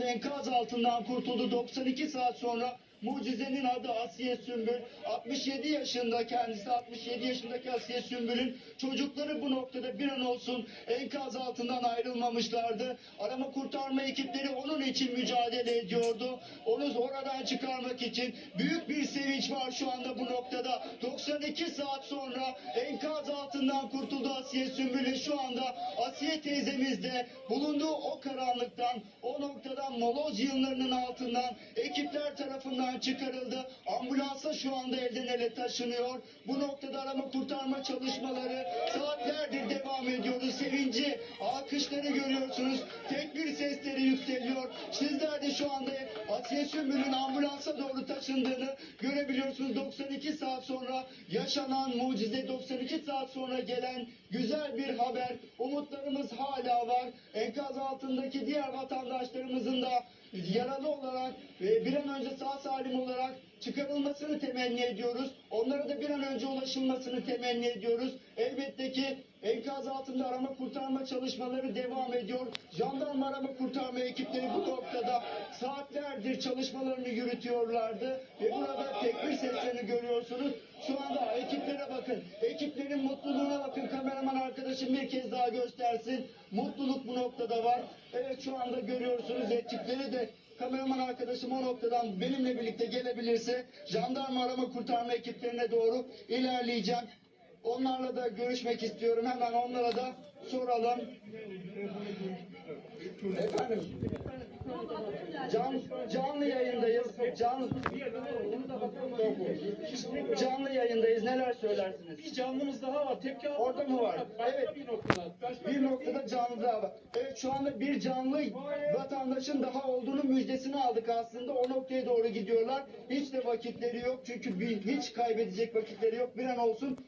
enkaz altından kurtuldu. 92 saat sonra mucizenin adı Asiye Sümbül. 67 yaşında kendisi 67 yaşındaki Asiye Sümbül'ün çocukları bu noktada bir an olsun enkaz altından ayrılmamışlardı. Arama kurtarma ekipleri onun için mücadele ediyordu. Onu oradan çıkarmak için büyük bir sevinç var şu anda bu noktada. 92 saat sonra enkaz altından kurtuldu Asiye Sümbül şu anda Asiye teyzemiz de bulunduğu o karanlıktan, o noktadan moloz yığınlarının altından ekipler tarafından çıkarıldı. Ambulansa şu anda elden ele taşınıyor. Bu noktada arama kurtarma çalışmaları saatlerdir devam ediyordu. Sevinci, alkışları görüyorsunuz. Tekbir sesleri yükseliyor. Sizler de şu anda Asiye Sümbül'ün ambulansa doğru taşındığını görebiliyorsunuz. 92 saat sonra yaşanan mucize, 92 saat sonra gelen güzel bir haber. Umutlarımız hala var. Enkaz altındaki diğer vatandaşlarımızın da yaralı olarak bir an önce sağ salim olarak çıkarılmasını temenni ediyoruz. Onlara da bir an önce ulaşılmasını temenni ediyoruz. Elbette ki enkaz altında arama kurtarma çalışmaları devam ediyor. Jandarma arama kurtarma ekipleri bu noktada saatlerdir çalışmalarını yürütüyorlardı. Ve burada tekbir seslerini görüyorsunuz. Şu anda ekiplere bakın. Ekiplerin mutluluğuna bakın. Kameraman arkadaşım bir kez daha göstersin. Mutluluk bu noktada var. Evet şu anda görüyorsunuz ekipleri de kameraman arkadaşım o noktadan benimle birlikte gelebilirse jandarma arama kurtarma ekiplerine doğru ilerleyeceğim. Onlarla da görüşmek istiyorum. Hemen onlara da soralım. Efendim. Can, canlı yayındayız. Can, canlı yayındayız. Neler söylersiniz? Bir canlımız daha var. Tepki Orada mı var? Evet. bir noktada. Bir noktada canlı daha var. Evet şu anda bir canlı vatandaşın daha olduğunu müjdesini aldık aslında. O noktaya doğru gidiyorlar. Hiç de vakitleri yok. Çünkü bir, hiç kaybedecek vakitleri yok. Bir an olsun